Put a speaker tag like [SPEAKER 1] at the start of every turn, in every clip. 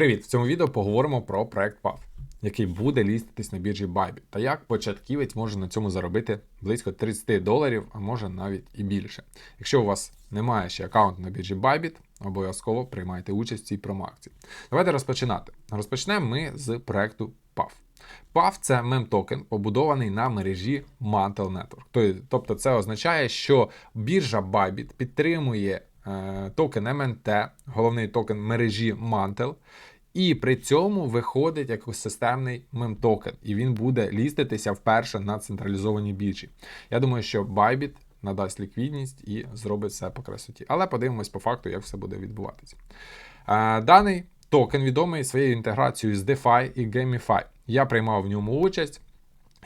[SPEAKER 1] Привіт! В цьому відео поговоримо про проект PAF, який буде ліститись на біржі Bybit, та як початківець може на цьому заробити близько 30 доларів, а може навіть і більше. Якщо у вас немає ще аккаунту на біржі Bybit, обов'язково приймайте участь в цій промоакції. Давайте розпочинати. Розпочнемо ми з проекту PAF. PAF – це мем-токен, побудований на мережі Mantle Network. Тобто це означає, що біржа Bybit підтримує е, токен МНТ, головний токен мережі Mantle, і при цьому виходить як системний мем-токен, і він буде ліститися вперше на централізованій біржі. Я думаю, що Bybit надасть ліквідність і зробить все по красоті. Але подивимось по факту, як все буде відбуватися. Даний токен відомий своєю інтеграцією з DeFi і GameFi. Я приймав в ньому участь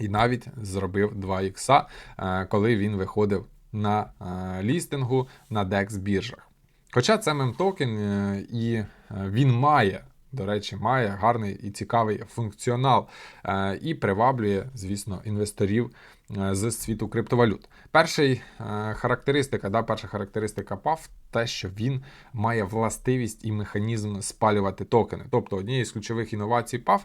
[SPEAKER 1] і навіть зробив 2 ікса, е, коли він виходив на е, лістингу на DEX біржах. Хоча це мем-токен, і він має до речі, має гарний і цікавий функціонал е, і приваблює, звісно, інвесторів е, з світу криптовалют. Перший е, характеристика, да, перша характеристика PAF те, що він має властивість і механізм спалювати токени. Тобто однією з ключових інновацій PAF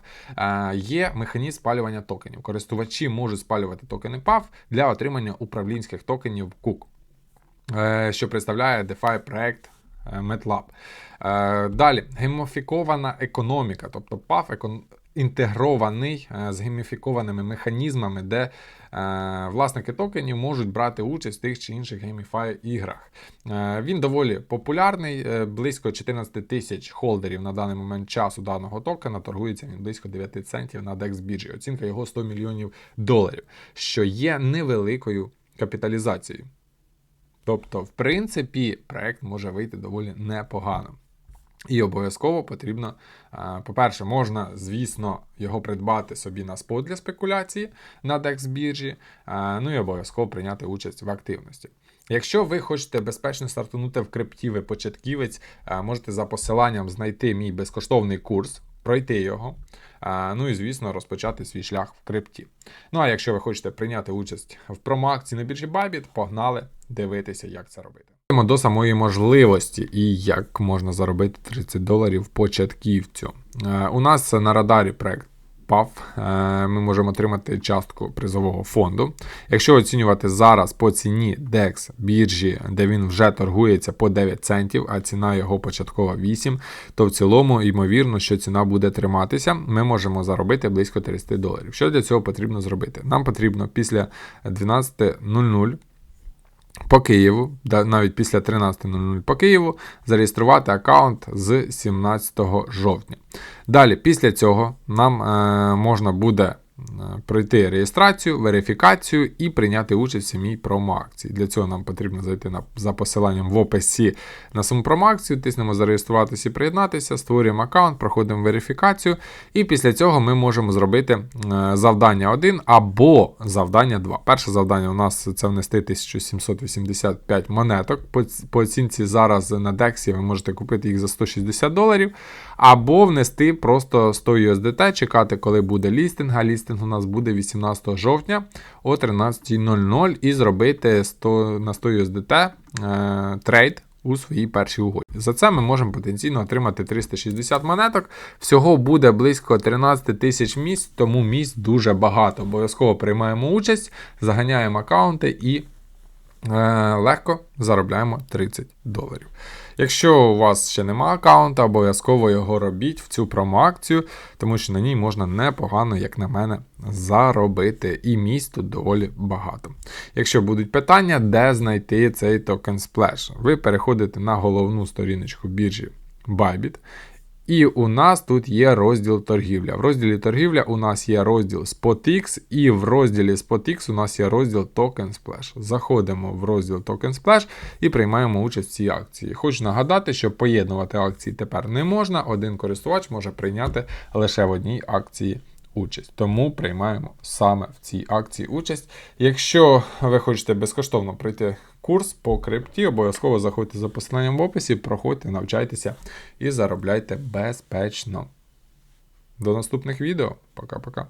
[SPEAKER 1] є механізм спалювання токенів. Користувачі можуть спалювати токени PAF для отримання управлінських токенів COOK, що представляє DeFi проект MATLAB. Е, далі, геймофікована економіка, тобто PAF інтегрований е, з гейміфікованими механізмами, де е, власники токенів можуть брати участь в тих чи інших гейміфай іграх. Він доволі популярний, близько 14 тисяч холдерів на даний момент часу даного токена торгується він близько 9 центів на DEX біржі. Оцінка його 100 мільйонів доларів, що є невеликою капіталізацією. Тобто, в принципі, проект може вийти доволі непогано. І обов'язково потрібно, по-перше, можна, звісно, його придбати собі на спот для спекуляції на DEX біржі, ну і обов'язково прийняти участь в активності. Якщо ви хочете безпечно стартанути в крипті, ви початківець, можете за посиланням знайти мій безкоштовний курс, пройти його. Ну і, звісно, розпочати свій шлях в крипті. Ну а якщо ви хочете прийняти участь в промоакції на біржі Bybit, погнали дивитися, як це робити. До самої можливості і як можна заробити 30 доларів початківцю. Е, у нас на радарі проект PAF, е, ми можемо отримати частку призового фонду. Якщо оцінювати зараз по ціні DEX біржі, де він вже торгується по 9 центів, а ціна його початкова 8, то в цілому, ймовірно, що ціна буде триматися, ми можемо заробити близько 30 доларів. Що для цього потрібно зробити? Нам потрібно після 12.00 по Києву, навіть після 13.00 по Києву, зареєструвати аккаунт з 17 жовтня. Далі, після цього, нам е, можна буде пройти реєстрацію, верифікацію і прийняти участь в самій промоакції. Для цього нам потрібно зайти на, за посиланням в описі на саму промоакцію, тиснемо зареєструватися і приєднатися, створюємо аккаунт, проходимо верифікацію, і після цього ми можемо зробити е, завдання 1 або завдання 2. Перше завдання у нас це внести 1785 монеток. По, оцінці зараз на DEX ви можете купити їх за 160 доларів, або внести просто 100 USDT, чекати, коли буде лістинг. а лістинг лістинг у нас буде 18 жовтня о 13.00 і зробити 100, на 100 USDT е, трейд у своїй першій угоді. За це ми можемо потенційно отримати 360 монеток. Всього буде близько 13 тисяч місць, тому місць дуже багато. Обов'язково приймаємо участь, заганяємо аккаунти і легко заробляємо 30 доларів. Якщо у вас ще нема аккаунта, обов'язково його робіть в цю промоакцію, тому що на ній можна непогано, як на мене, заробити. І місць тут доволі багато. Якщо будуть питання, де знайти цей токен Splash, ви переходите на головну сторіночку біржі Bybit. І у нас тут є розділ торгівля. В розділі торгівля у нас є розділ SpotX, і в розділі SpotX у нас є розділ Token Splash. Заходимо в розділ Token Splash і приймаємо участь в цій акції. Хочу нагадати, що поєднувати акції тепер не можна. Один користувач може прийняти лише в одній акції участь. Тому приймаємо саме в цій акції участь. Якщо ви хочете безкоштовно пройти курс по крипті, обов'язково заходьте за посиланням в описі, проходьте, навчайтеся і заробляйте безпечно. До наступних відео. Пока-пока.